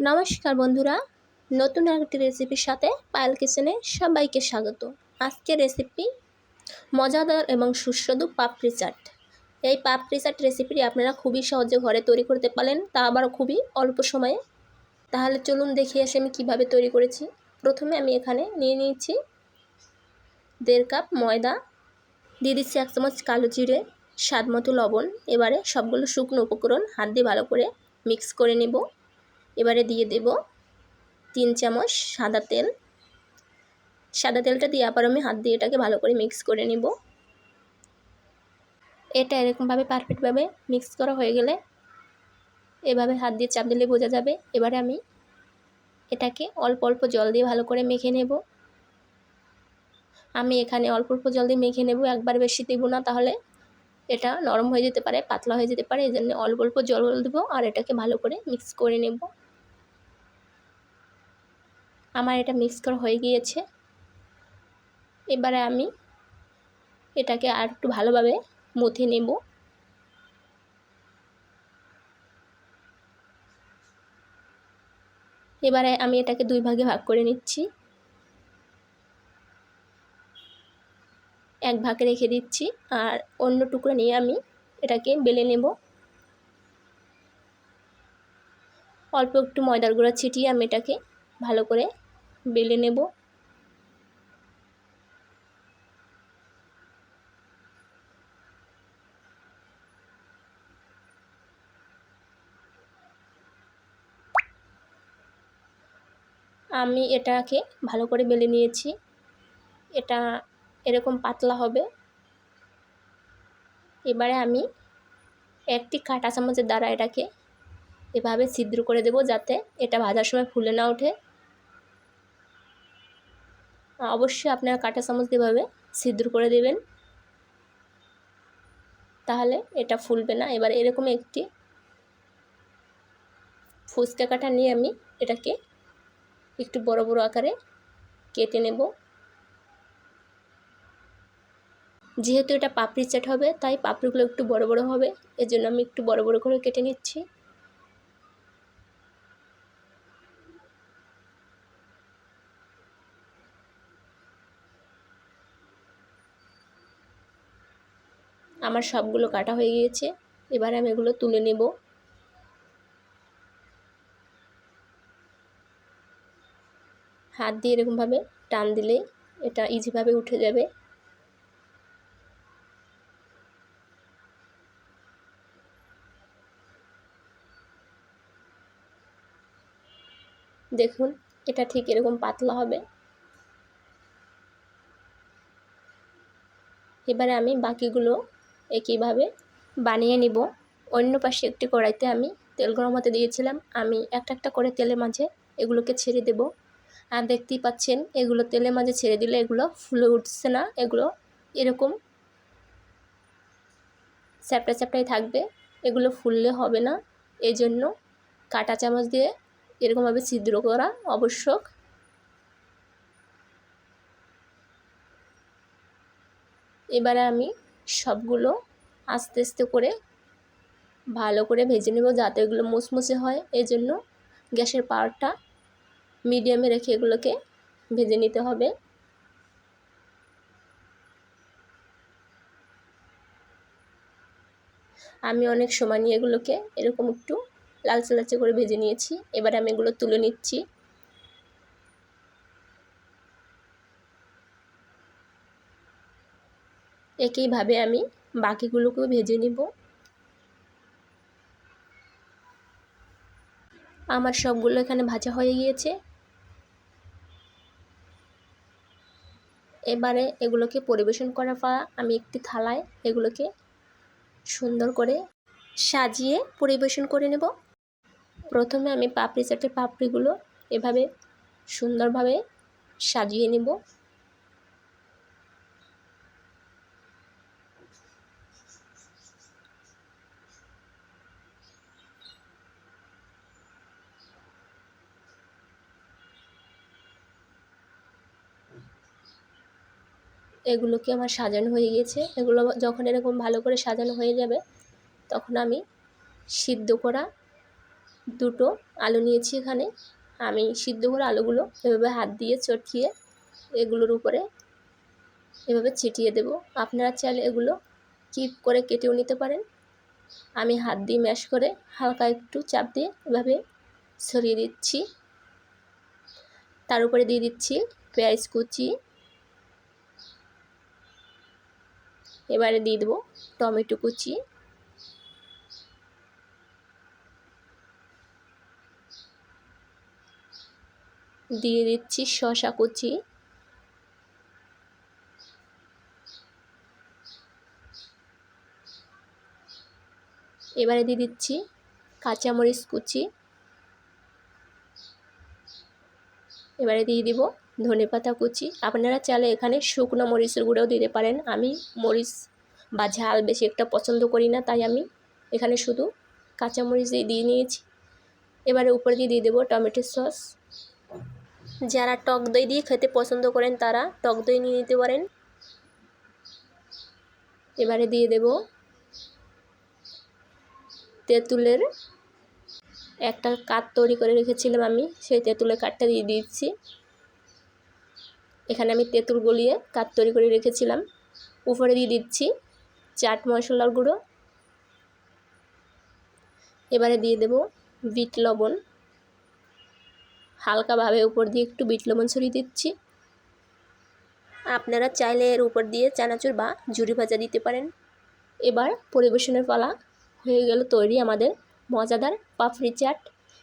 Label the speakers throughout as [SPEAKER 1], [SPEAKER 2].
[SPEAKER 1] নমস্কার বন্ধুরা, নতুন একটি রেসিপির সাথে পায়েল কিচেনে সবাইকে স্বাগত। আজকের রেসিপি মজাদার এবং সুস্বাদু পাপড়ি চাট। এই পাপড়ি চাট রেসিপিটি আপনারা খুবই সহজে ঘরে তৈরি করতে পারেন, তা আবার খুবই অল্প সময়ে। তাহলে চলুন দেখে আসি আমি কীভাবে তৈরি করেছি। প্রথমে আমি এখানে নিয়ে নিয়েছি দেড় কাপ ময়দা, দিয়ে দিচ্ছি এক চামচ কালো জিরে, স্বাদ মতো লবণ। এবারে সবগুলো শুকনো উপকরণ হাত দিয়ে ভালো করে মিক্স করে নেব। এবারে দিয়ে দেব তিন চামচ সাদা তেল। সাদা তেলটা দিয়ে আবার আমি হাত দিয়ে এটাকে ভালো করে মিক্স করে নেব। এটা এরকমভাবে পারফেক্টভাবে মিক্স করা হয়ে গেলে এভাবে হাত দিয়ে চাপ দিলে বোঝা যাবে। এবারে আমি এটাকে অল্প অল্প জল দিয়ে ভালো করে মেখে নেব। আমি এখানে অল্প অল্প জল দিয়ে মেখে নেব, একবার বেশি দেব না, তাহলে এটা নরম হয়ে যেতে পারে, পাতলা হয়ে যেতে পারে এই জন্য অল্প অল্প জল দেবো আর এটাকে ভালো করে মিক্স করে নেব। আমার এটা মিক্স করা হয়ে গিয়েছে। এবারে আমি এটাকে আর একটু ভালোভাবে মথে নেব। এবারে আমি এটাকে দুই ভাগে ভাগ করে নিচ্ছি। এক ভাগে রেখে দিচ্ছি আর অন্য টুকরো নিয়ে আমি এটাকে বেলে নেব। অল্প একটু ময়দার গুঁড়া ছিটিয়ে আমি এটাকে ভালো করে বেলে নেব। আমি এটাকে ভালো করে বেলে নিয়েছি। এটা এরকম পাতলা হবে। এবারে আমি একটি কাঁটা চামচের দ্বারা এটাকে এভাবে ছিদ্র করে দেব যাতে এটা ভাজার সময় ফুলে না ওঠে। অবশ্যই আপনারা কাঁটা চামচ এভাবে ছিদ্র করে দেবেন, তাহলে এটা ফুলবে না। এবার এরকম একটি ফুচকা কাটা নিয়ে আমি এটাকে একটু বড় বড় আকারে কেটে নেব। যেহেতু এটা পাপড়ি চাট হবে, তাই পাপড়িগুলো একটু বড় বড় হবে, এজন্য আমি একটু বড় বড় করে কেটে নিচ্ছি। আমার সবগুলো কাটা হয়ে গিয়েছে। এবার আমি এগুলো তুলে নেব। হাত দিয়ে এরকমভাবে টান দিলে এটা ইজিভাবে উঠে যাবে। দেখুন, এটা ঠিক এরকম পাতলা হবে। এবারে আমি বাকিগুলো একইভাবে বানিয়ে নিব। অন্য পাশে একটি কড়াইতে আমি তেল গরম হতে দিয়েছিলাম। আমি একটা একটা করে তেলের মাঝে এগুলোকে ছেড়ে দেব। আর দেখতেই পাচ্ছেন, এগুলো তেলের মাঝে ছেড়ে দিলে এগুলো ফুলে উঠছে না। এগুলো এরকম চ্যাপটা চ্যাপটাই থাকবে। এগুলো ফুললে হবে না। এই জন্য কাটা চামচ দিয়ে এরকমভাবে ছিদ্র করা আবশ্যক। এবারে আমি সবগুলো আস্তে আস্তে করে ভালো করে ভেজে নেব যাতে এগুলো মুসমুসে হয়। এই জন্য গ্যাসের পাওয়ারটা মিডিয়ামে রেখে এগুলোকে ভেজে নিতে হবে। আমি অনেক সময় নিয়ে এগুলোকে এরকম একটু লালচে লালচে করে ভেজে নিয়েছি। এবার আমি এগুলো তুলে নিচ্ছি। একইভাবে আমি বাকিগুলোকেও ভেজে নিব। আমার সবগুলো এখানে ভাজা হয়ে গিয়েছে। এবারে এগুলোকে পরিবেশন করার পর আমি একটি থালায় এগুলোকে সুন্দর করে সাজিয়ে পরিবেশন করে নেব। প্রথমে আমি পাপড়ি চাটের পাপড়িগুলো এভাবে সুন্দরভাবে সাজিয়ে নেব। এগুলোকে আমার সাজানো হয়ে গিয়েছে। এগুলো যখন এরকম ভালো করে সাজানো হয়ে যাবে, তখন আমি সিদ্ধ করা দুটো আলু নিয়েছি এখানে। আমি সিদ্ধ করা আলুগুলো এভাবে হাত দিয়ে চটকিয়ে এগুলোর উপরে এভাবে ছিটিয়ে দেব। আপনারা চাইলে এগুলো কিপ করে কেটেও নিতে পারেন। আমি হাত দিয়ে ম্যাশ করে হালকা একটু চাপ দিয়ে এভাবে ছড়িয়ে দিচ্ছি। তার উপরে দিয়ে দিচ্ছি পেঁয়াজ কুচি এবারে দিয়ে দেবো টমেটো কুচি। দিয়ে দিচ্ছি শশা কুচি। এবারে দিয়ে দিচ্ছি কাঁচামরিচ কুচি। এবারে দিয়ে দিব ধনে পাতা কুচি। আপনারা চাইলে এখানে শুকনো মরিচের গুঁড়োও দিতে পারেন। আমি মরিচ বা ঝাল বেশি একটা পছন্দ করি না, তাই আমি এখানে শুধু কাঁচামরিচ দিয়ে নিয়েছি। এবারে উপরে দিয়ে দিয়ে দেবো টমেটো সস। যারা টক দই দিয়ে খেতে পছন্দ করেন, তারা টক দই নিয়ে নিতে পারেন। এবারে দিয়ে দেব তেঁতুলের একটা কাঠ তৈরি করে রেখেছিলাম আমি। সেই তেঁতুলের কাঠটা দিয়ে দিচ্ছি। এখানে আমি তেঁতুল গলিয়ে কাঠ তৈরি করে রেখেছিলাম। উপরে দিয়ে দিচ্ছি চাট মশলার গুঁড়ো। এবারে দিয়ে দেব বিট লবণ। হালকাভাবে উপর দিয়ে একটু বিট লবণ ছড়িয়ে দিচ্ছি। আপনারা চাইলে এর উপর দিয়ে চানাচুর বা ঝুরি ভাজা দিতে পারেন। এবার পরিবেশনের পালা হয়ে গেল তৈরি আমাদের মজাদার পাপড়ি চাট।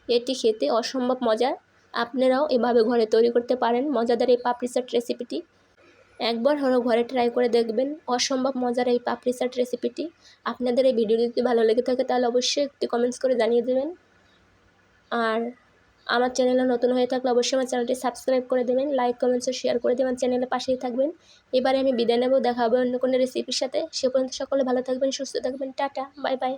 [SPEAKER 1] এটি খেতে অসম্ভব মজার। আপনারাও এভাবে ঘরে তৈরি করতে পারেন মজাদার এই পাপড়ি চাট রেসিপিটি। একবার হলো ঘরে ট্রাই করে দেখবেন অসম্ভব মজার এই পাপড়ি চাট রেসিপিটি। আপনাদের এই ভিডিও যদি ভালো লেগে থাকে তাহলে অবশ্যই একটি কমেন্টস করে জানিয়ে দেবেন। আর আমার চ্যানেলে নতুন হয়ে থাকলে অবশ্যই আমার চ্যানেলটি সাবস্ক্রাইব করে দেবেন লাইক কমেন্টস শেয়ার করে দেবেন চ্যানেলের পাশেই থাকবেন। এবারে আমি বিদায় নেব, দেখা হবে অন্য কোনো রেসিপির সাথে। সে পর্যন্ত সকলে ভালো থাকবেন, সুস্থ থাকবেন, টাটা বাই বাই